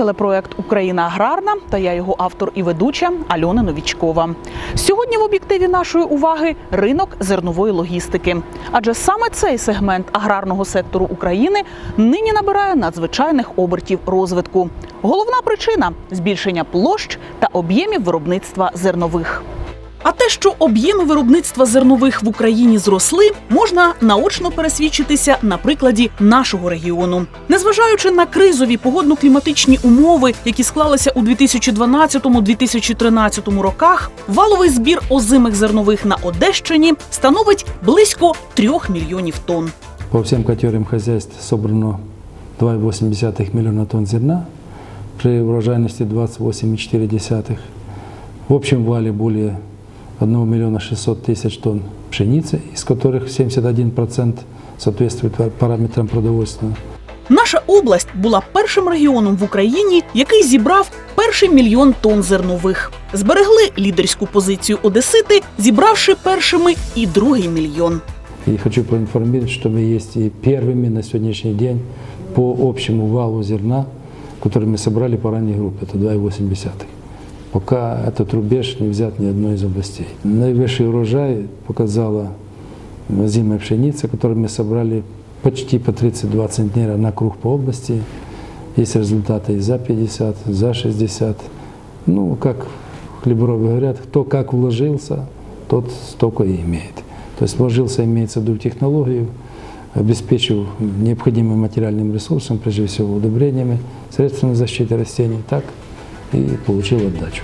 Телепроект Україна аграрна та я його автор і ведуча Альона Новічкова. Сьогодні в об'єктиві нашої уваги ринок зернової логістики. Адже саме цей сегмент аграрного сектору України нині набирає надзвичайних обертів розвитку. Головна причина збільшення площ та об'ємів виробництва зернових. А те, що об'єми виробництва зернових в Україні зросли, можна наочно пересвідчитися на прикладі нашого регіону. Незважаючи на кризові погодно-кліматичні умови, які склалися у 2012-2013 роках, валовий збір озимих зернових на Одещині становить близько 3 мільйонів тонн. По всем категориям хозяйств собрано 2,8 миллиона тонн зерна при урожайности 28,4. В общем вале более 1 миллиона 600 тысяч тонн пшеницы, из которых 71% соответствует параметрам продовольственного. Наша область була першим регіоном в Україні, який зібрав перший мільйон тонн зернових. Зберегли лідерську позицію Одесити, зібравши першими і другий мільйон. И хочу проинформировать, что мы есть и первыми на сегодняшний день по общему валу зерна, который мы собрали по ранней группе, это 2,8. Пока этот рубеж не взят ни одной из областей. Наивысший урожай показала зимая пшеница, которую мы собрали почти по 30-20 центнера на круг по области. Есть результаты и за 50, за 60. Ну, как хлеборобы говорят, кто как вложился, тот столько и имеет. То есть вложился, имеется в виду технологию, обеспечил необходимым материальным ресурсом, прежде всего удобрениями, средствами защиты растений, так и получил отдачу.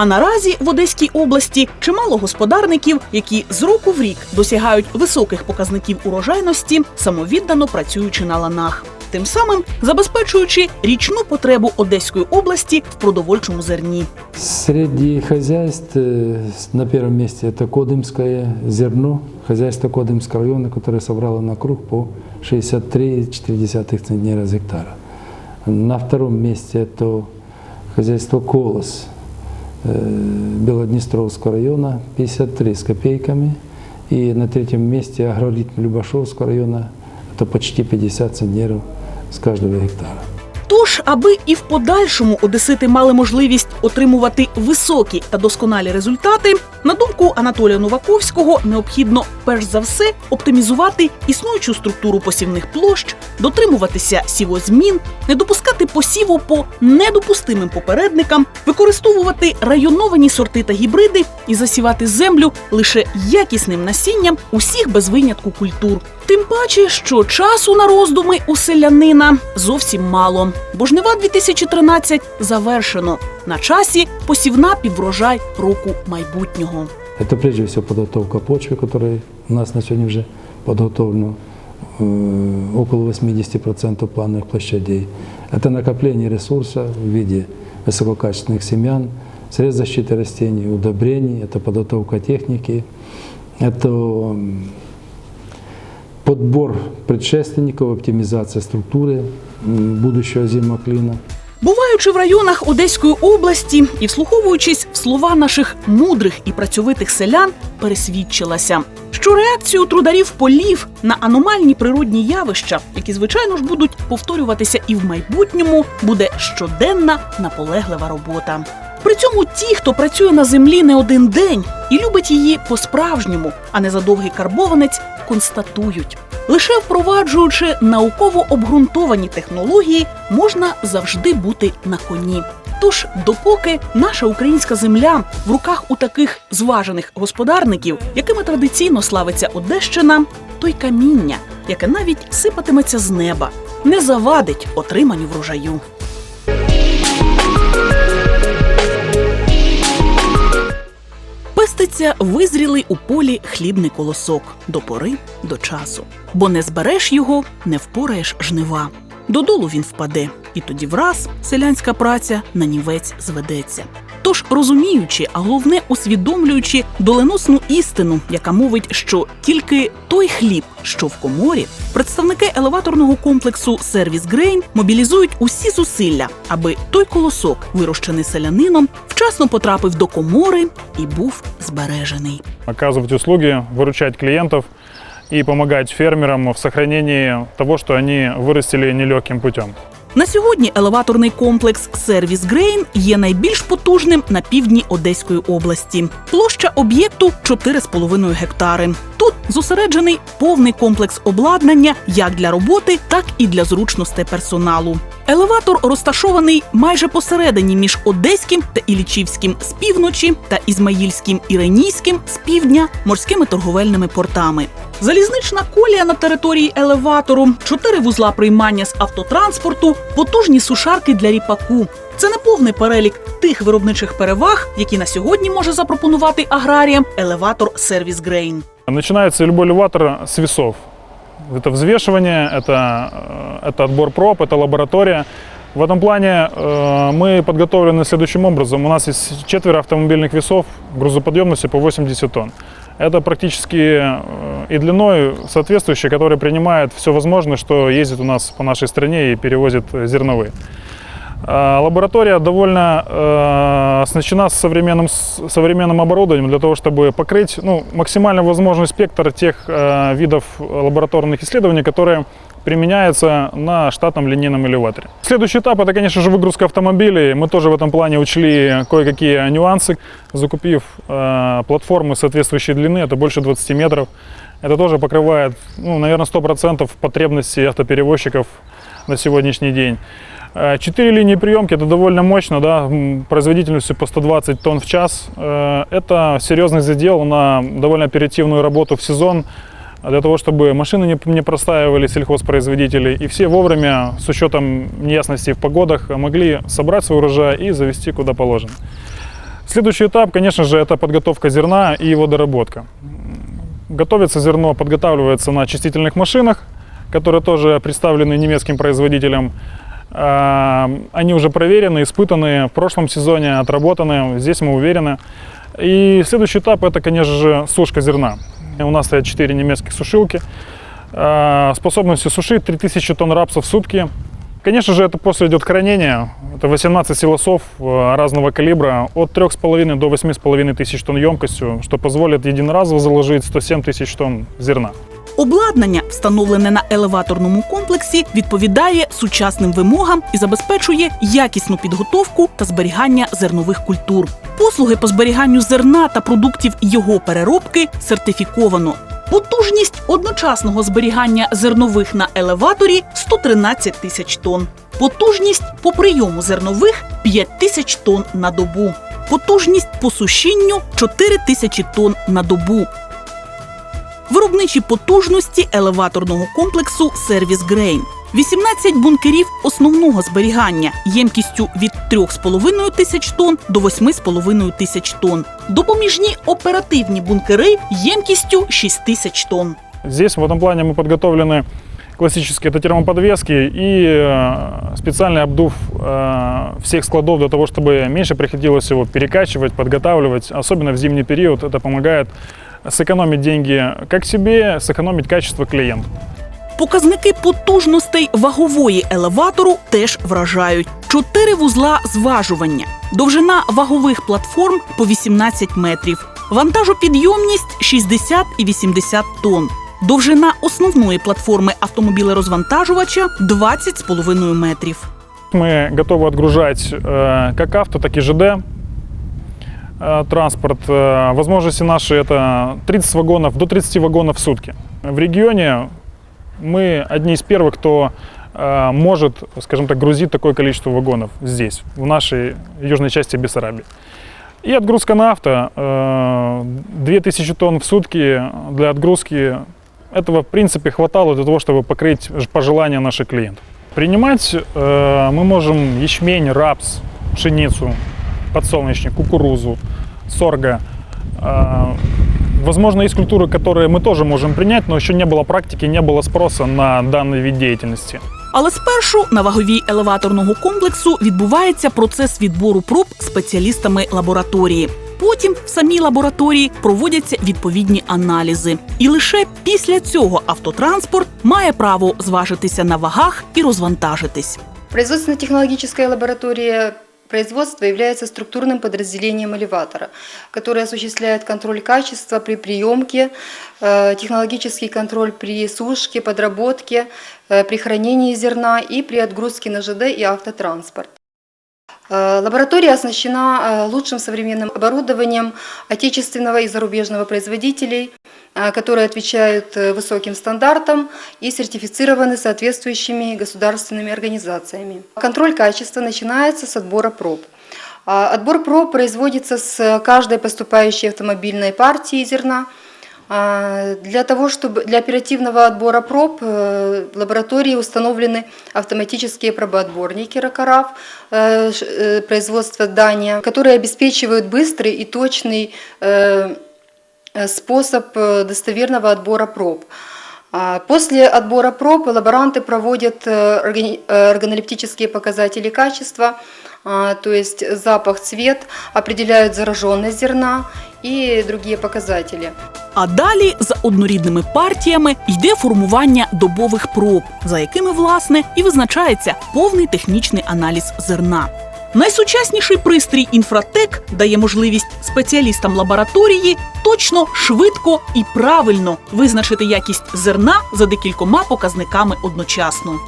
А наразі в Одеській області чимало господарників, які з року в рік досягають високих показників урожайності, самовіддано працюючи на ланах, тим самим забезпечуючи річну потребу Одеської області в продовольчому зерні. Среди хозяйств э, на первом месте это Кодымское зерно, хозяйство Кодымского района, которое собрало на круг по 63,4 центнера с гектара. На втором месте это хозяйство Колос э, Белоднестровского района 53 с копейками. И на третьем месте агроритм Любашовского района это почти 50 центнеров с каждого гектара. Тож, аби і в подальшому одесити мали можливість отримувати високі та досконалі результати, на думку Анатолія Новаковського, необхідно перш за все оптимізувати існуючу структуру посівних площ, дотримуватися сівозмін, не допускати посіву по недопустимим попередникам, використовувати районовані сорти та гібриди і засівати землю лише якісним насінням усіх без винятку культур. Тим паче, що часу на роздуми у селянина зовсім мало, бо жнива 2013 завершено. На часі посівна півврожай року майбутнього. Это прежде всего подготовка почвы, которая у нас на сегодня уже подготовлена э, около 80% плановых площадей. Это накопление ресурса в виде высококачественных семян, средств защиты растений, удобрений, это подготовка техники, это м, подбор предшественников, оптимизация структуры м, будущего озимого клина. Буваючи в районах Одеської області і вслуховуючись в слова наших мудрих і працьовитих селян, пересвідчилася, що реакцію трударів полів на аномальні природні явища, які звичайно ж будуть повторюватися і в майбутньому, буде щоденна наполеглива робота. При цьому ті, хто працює на землі не один день і любить її по-справжньому, а не за довгий карбованець, констатують. Лише впроваджуючи науково обґрунтовані технології, можна завжди бути на коні. Тож, допоки наша українська земля в руках у таких зважених господарників, якими традиційно славиться Одещина, то й каміння, яке навіть сипатиметься з неба, не завадить отриманню врожаю. Пеститься визрілий у полі хлібний колосок до пори до часу. Бо не збереш його, не впораєш жнива. Додолу він впаде, і тоді враз селянська праця на нівець зведеться. Тож, розуміючи, а головне усвідомлюючи доленосну істину, яка мовить, що тільки той хліб, що в коморі, представники елеваторного комплексу Сервіс Грейн мобілізують усі зусилля, аби той колосок, вирощений селянином, вчасно потрапив до комори і був збережений. оказывать услуги, выручать клиентов и помогать фермерам в сохранении того, что они вырастили нелегким путем. На сьогодні елеваторний комплекс Сервіс Грейн є найбільш потужним на півдні Одеської області. Площа об'єкту 4,5 гектари. Тут зосереджений повний комплекс обладнання як для роботи, так і для зручностей персоналу. Елеватор розташований майже посередині між Одеським та Ілічівським з півночі та Ізмаїльським і Ренійським з півдня морськими торговельними портами. Залізнична колія на території елеватору, чотири вузла приймання з автотранспорту, потужні сушарки для ріпаку. Це не повний перелік тих виробничих переваг, які на сьогодні може запропонувати аграріям елеватор Сервіс Грейн. Начинается любой элеватор с весов. Это взвешивание, это, э, это отбор проб, это лаборатория. В этом плане э, мы подготовлены следующим образом. У нас есть четверо автомобильных весов грузоподъемностью по 80 тонн. Это практически э, и длиной соответствующие, которые принимают все возможное, что ездит у нас по нашей стране и перевозит зерновые. А, Лаборатория довольно э, оснащена современным, современным оборудованием для того, чтобы покрыть ну, максимально возможный спектр тех э, видов лабораторных исследований, которые применяются на штатном линейном элеваторе. Следующий этап это, конечно же, выгрузка автомобилей. Мы тоже в этом плане учли кое-какие нюансы, закупив э, платформы соответствующей длины, это больше 20 метров. Это тоже покрывает, ну, наверное, 100% потребностей автоперевозчиков на сегодняшний день. Э, Четыре линии приемки это довольно мощно, да, производительностью по 120 тонн в час. Э, Это серьезный задел на довольно оперативную работу в сезон, для того, чтобы машины не, не простаивали сельхозпроизводители, и все вовремя, с учетом неясностей в погодах, могли собрать свой урожай и завести куда положено. Следующий этап, конечно же, это подготовка зерна и его доработка. Готовится зерно, подготавливается на очистительных машинах, которые тоже представлены немецким производителем. А, Они уже проверены, испытаны в прошлом сезоне, отработаны. Здесь мы уверены. И следующий этап это, конечно же, сушка зерна. У нас стоят 4 немецких сушилки. а, Способностью сушить 3000 тонн рапса в сутки. Конечно же, это после идет хранение. Это 18 силосов э, разного калибра от 3,5 до 8,5 тысяч тонн емкостью, что позволит единоразово заложить 107 тысяч тонн зерна. Обладнання, встановлене на елеваторному комплексі, відповідає сучасним вимогам і забезпечує якісну підготовку та зберігання зернових культур. Послуги по зберіганню зерна та продуктів його переробки сертифіковано. Потужність одночасного зберігання зернових на елеваторі 113 тисяч тонн. Потужність по прийому зернових 5 тисяч тонн на добу. Потужність по сушінню 4 тисячі тонн на добу Виробничі потужності елеваторного комплексу Сервіс Грейн. 18 бункерів основного зберігання ємкістю від 3,5 тисяч тонн до 8,5 тисяч тонн. Допоміжні оперативні бункери ємкістю 6 тисяч тонн. Здесь в этом плане мы подготовлены классические это термоподвески и э, специальный обдув э, всех складов для того, чтобы меньше приходилось его перекачивать, подготавливать. Особенно в зимний период это помогает сэкономить деньги как себе, сэкономить качество клиенту. Показники потужностей вагової елеватору теж вражають. Чотири вузла зважування, довжина вагових платформ по 18 метрів, вантажопідйомність 60 і 80 тонн. Довжина основної платформи автомобілерозвантажувача 20,5 метрів. Мы готовы отгружать э, как авто, так и ЖД э, Транспорт. Э, возможности наши это 30 вагонов, до 30 вагонов в сутки. В регионе мы одни из первых, кто э, может, скажем так, грузить такое количество вагонов здесь, в нашей южной части Бессарабии. И отгрузка на авто. э, 2000 тонн в сутки для отгрузки. Этого, в принципе, хватало для того, чтобы покрыть пожелания наших клиентов. Принимать э, мы можем ячмень, рапс, пшеницу, подсолнечник, кукурузу, сорго. Э, возможно, есть культуры, которые мы тоже можем принять, но еще не было практики, не было спроса на данный вид деятельности. Але спершу на ваговій елеваторного комплексу відбувається процес відбору проб спеціалістами лабораторії. Потім в самій лабораторії проводяться відповідні аналізи. І лише після цього автотранспорт має право зважитися на вагах і розвантажитись. Производственно-технологическая лаборатория Производство является структурным подразделением элеватора, которое осуществляет контроль качества при приемке, э, технологический контроль при сушке, подработке, э, при хранении зерна и при отгрузке на ЖД и автотранспорт. Э, Лаборатория оснащена э, лучшим современным оборудованием отечественного и зарубежного производителей, э, которые отвечают высоким стандартам и сертифицированы соответствующими государственными организациями. Контроль качества начинается с отбора проб. Отбор проб производится с каждой поступающей автомобильной партии зерна. А, Для того, чтобы для оперативного отбора проб э, в лаборатории установлены автоматические пробоотборники Ракараф э, э, производства Дания, которые обеспечивают быстрый и точный способ достоверного отбора проб. А, После отбора проб лаборанты проводят органолептические показатели качества, то есть запах, цвет, определяют зараженность зерна и другие показатели. А далі за однорідними партіями йде формування добових проб, за якими власне і визначається повний технічний аналіз зерна. Найсучасніший пристрій інфратек дає можливість спеціалістам лабораторії точно, швидко і правильно визначити якість зерна за декількома показниками одночасно.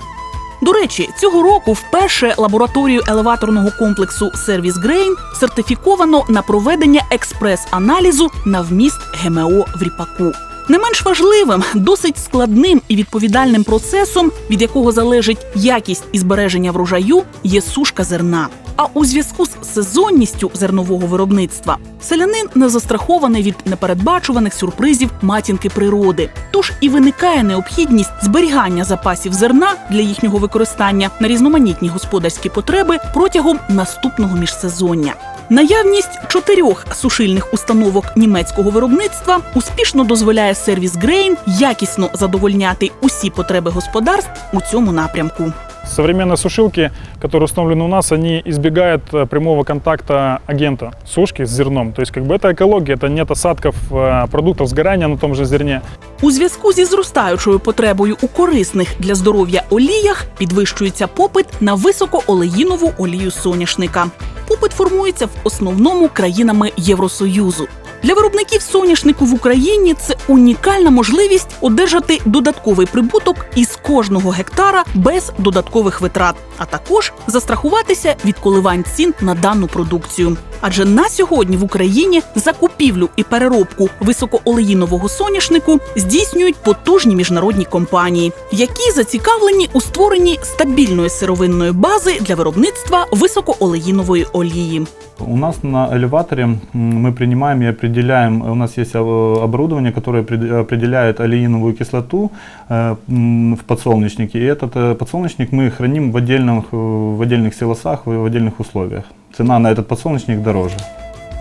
До речі, цього року вперше лабораторію елеваторного комплексу Сервіс Грейн сертифіковано на проведення експрес-аналізу на вміст ГМО в ріпаку. Не менш важливим, досить складним і відповідальним процесом, від якого залежить якість і збереження врожаю, є сушка зерна. А у зв'язку з сезонністю зернового виробництва селянин не застрахований від непередбачуваних сюрпризів матінки природи. Тож і виникає необхідність зберігання запасів зерна для їхнього використання на різноманітні господарські потреби протягом наступного міжсезоння. Наявність чотирьох сушильних установок німецького виробництва успішно дозволяє сервіс Грейн якісно задовольняти усі потреби господарств у цьому напрямку. Современные сушилки, которые установлены у нас, они избегают э, прямого контакта агента сушки с зерном. То есть как бы это экология, это нет осадков э, продуктов сгорания на том же зерне. У зв'язку зі зростаючою потребою у корисних для здоров'я оліях підвищується попит на високоолеїнову олію соняшника. Попит формується в основному країнами Євросоюзу. Для виробників соняшнику в Україні це унікальна можливість одержати додатковий прибуток із кожного гектара без додаткових витрат, а також застрахуватися від коливань цін на дану продукцію. Адже на сьогодні в Україні закупівлю і переробку високоолеїнового соняшнику здійснюють потужні міжнародні компанії, які зацікавлені у створенні стабільної сировинної бази для виробництва високоолеїнової олії. У нас на элеваторе м, мы принимаем и определяем, у нас есть э, оборудование, которое опред- определяет олеиновую кислоту э, м, в подсолнечнике. И этот э, подсолнечник мы храним в отдельных, э, в отдельных силосах, в в отдельных условиях. Цена на этот подсолнечник дороже.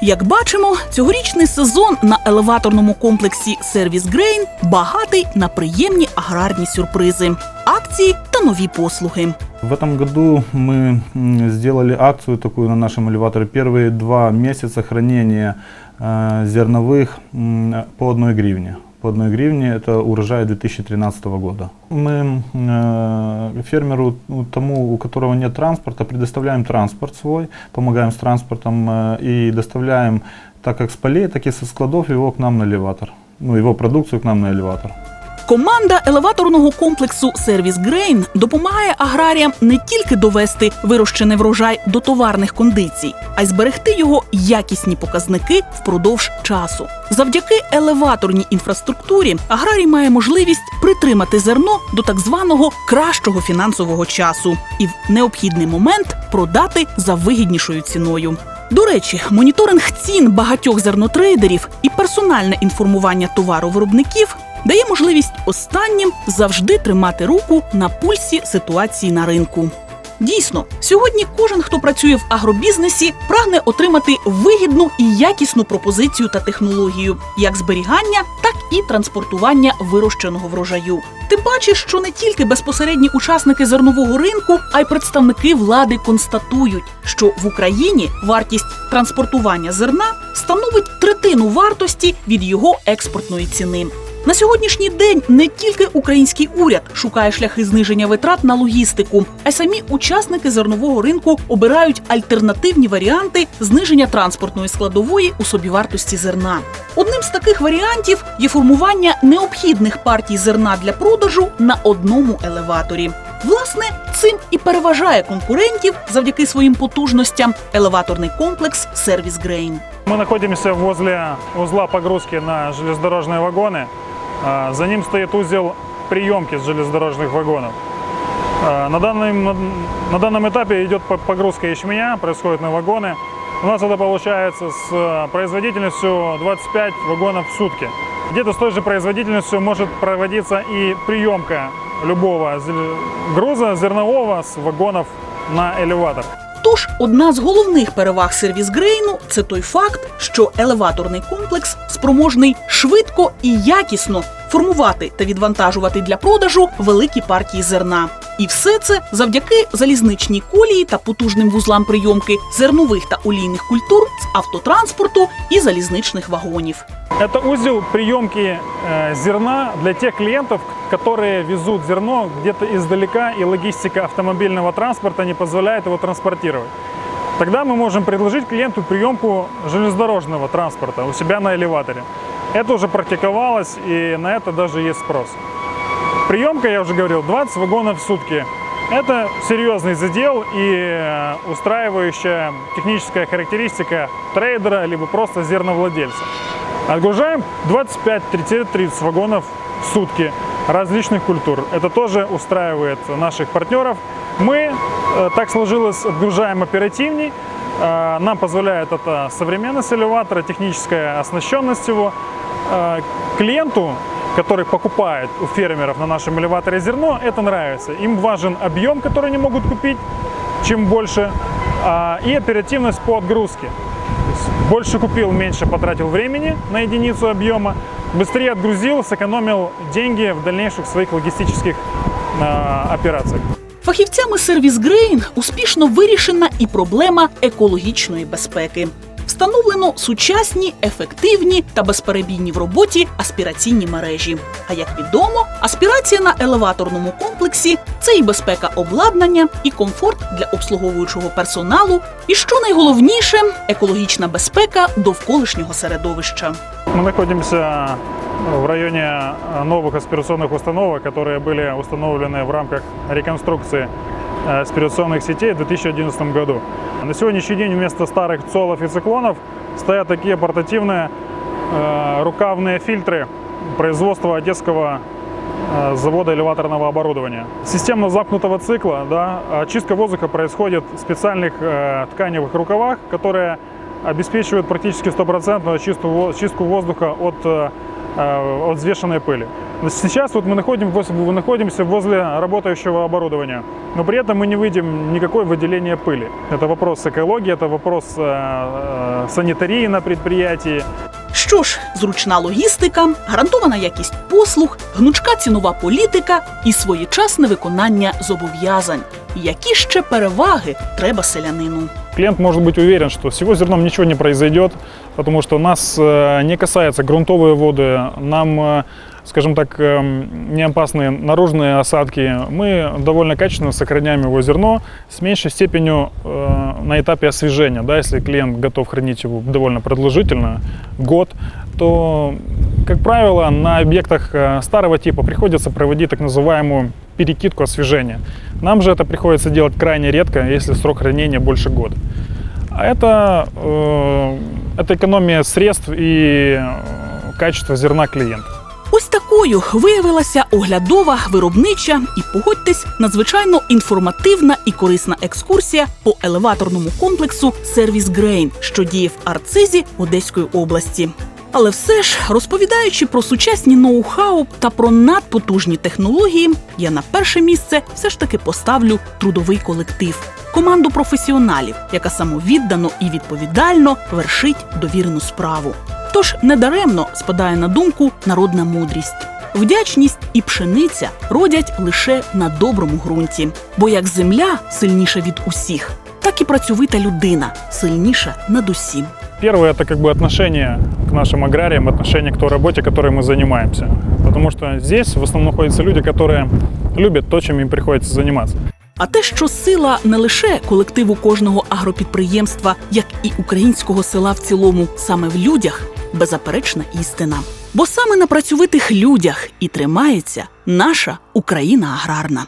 Як бачимо, цьогорічний сезон на елеваторному комплексі Сервіс Грейн багатий на приємні аграрні сюрпризи, акції та нові послуги. В этом году мы м, сделали акцию такую на нашем элеваторе. Первые два месяца хранения э, зерновых м, по одной гривне. По одной гривне это урожай 2013 года. Мы э, фермеру, ну, тому, у которого нет транспорта, предоставляем транспорт свой, помогаем с транспортом э, и доставляем так как с полей, так и со складов его к нам на элеватор. Ну, его продукцию к нам на элеватор. Команда елеваторного комплексу Сервіс Грейн допомагає аграріям не тільки довести вирощений врожай до товарних кондицій, а й зберегти його якісні показники впродовж часу. Завдяки елеваторній інфраструктурі аграрій має можливість притримати зерно до так званого кращого фінансового часу і в необхідний момент продати за вигіднішою ціною. До речі, моніторинг цін багатьох зернотрейдерів і персональне інформування товаровиробників дає можливість останнім завжди тримати руку на пульсі ситуації на ринку. Дійсно, сьогодні кожен, хто працює в агробізнесі, прагне отримати вигідну і якісну пропозицію та технологію, як зберігання, так і транспортування вирощеного врожаю. Тим паче, що не тільки безпосередні учасники зернового ринку, а й представники влади констатують, що в Україні вартість транспортування зерна становить третину вартості від його експортної ціни. На сьогоднішній день не тільки український уряд шукає шляхи зниження витрат на логістику, а й самі учасники зернового ринку обирають альтернативні варіанти зниження транспортної складової у собівартості зерна. Одним з таких варіантів є формування необхідних партій зерна для продажу на одному елеваторі. Власне, цим і переважає конкурентів завдяки своїм потужностям елеваторний комплекс Сервіс Грейн. Мы находимся возле узла погрузки на железнодорожные вагоны. А, За ним стоит узел приемки с железнодорожных вагонов. А, На данном, на данном этапе идет по- погрузка ячменя, происходит на вагоны. У нас это получается с э, производительностью 25 вагонов в сутки. Где-то с той же производительностью может проводиться и приемка любого груза зернового с вагонов на элеватор. Тож одна з головних переваг сервіс Грейну це той факт, що елеваторний комплекс спроможний швидко і якісно формувати та відвантажувати для продажу великі партії зерна. І все це завдяки залізничній колії та потужним вузлам прийомки зернових та олійних культур з автотранспорту і залізничних вагонів. Это узел приемки э, зерна для тех клиентов, которые везут зерно где-то издалека, и логистика автомобильного транспорта не позволяет его транспортировать. Тогда мы можем предложить клиенту приемку железнодорожного транспорта у себя на элеваторе. Это уже практиковалось, и на это даже есть спрос. Приемка, я уже говорил, 20 вагонов в сутки. Это серьезный задел и э, устраивающая техническая характеристика трейдера, либо просто зерновладельца. Отгружаем 25-30 вагонов в сутки различных культур. Это тоже устраивает наших партнеров. Мы, э, так сложилось, отгружаем оперативней. Э, Нам позволяет это современность элеватора, техническая оснащенность его. Клиенту, который покупает у фермеров на нашем элеваторе зерно, это нравится. Им важен объем, который они могут купить, чем больше, а, и оперативность по отгрузке. То есть Больше купил, меньше потратил времени на единицу объема, быстрее отгрузил, сэкономил деньги в дальнейших своих логистических а, операциях. Фахівцями сервіс Грейн успішно вирішена і проблема екологічної безпеки. Встановлено сучасні, ефективні та безперебійні в роботі аспіраційні мережі. А як відомо, аспірація на елеваторному комплексі це і безпека обладнання, і комфорт для обслуговуючого персоналу, і що найголовніше екологічна безпека довколишнього середовища. Мы находимся в районе э, новых аспирационных установок, которые были установлены в рамках реконструкции э, Аспирационных сетей в 2011 году. На сегодняшний день вместо старых цолов и циклонов стоят такие портативные э, рукавные фильтры производства Одесского э, завода элеваторного оборудования. Система замкнутого цикла, да, очистка воздуха происходит в специальных э, тканевых рукавах, которые обеспечивают практически стопроцентную чистку воздуха от, э, э, от взвешенной пыли. Но Сейчас вот мы, находим, возле- мы находимся возле работающего оборудования, но при этом мы не видим никакое выделение пыли. Это вопрос экологии, это вопрос э, э, санитарии на предприятии. Що ж, зручна логістика, гарантована якість послуг, гнучка цінова політика і своєчасне виконання зобов'язань. Які ще переваги треба селянину? Клиент может быть уверен, что с его зерном ничего не произойдет, потому что нас э, не касается грунтовые воды, нам, э, скажем так, э, не опасны наружные осадки. Мы довольно качественно сохраняем его зерно с меньшей степенью э, на этапе освежения. Да, если клиент готов хранить его довольно продолжительно, год, то, как правило, на объектах э, старого типа приходится проводить так называемую перекидку освежения. Нам же это приходится делать крайне редко, если срок хранения больше года. А это, э, это экономия средств и качество зерна клиента. Ось такою виявилася оглядова, виробнича і погодьтесь, надзвичайно інформативна і корисна екскурсія по елеваторному комплексу Сервіс Грейн, що діє в Арцизі Одеської області. Але все ж, розповідаючи про сучасні ноу-хау та про надпотужні технології, я на перше місце все ж таки поставлю трудовий колектив, команду професіоналів, яка самовіддано і відповідально вершить довірену справу. Тож недаремно спадає на думку народна мудрість. Вдячність і пшениця родять лише на доброму ґрунті. Бо як земля сильніша від усіх, так і працьовита людина сильніша над усім. Первое это как отношення к нашим аграріям, отношение к той работе, которой мы занимаемся. Потому что здесь в основному ходяться люди, які люблять то, чим їм приходится займатися. А те, що сила не лише колективу кожного агропідприємства, як і українського села в цілому, саме в людях, беззаперечна істина. Бо саме на працьовитих людях і тримається наша Україна аграрна.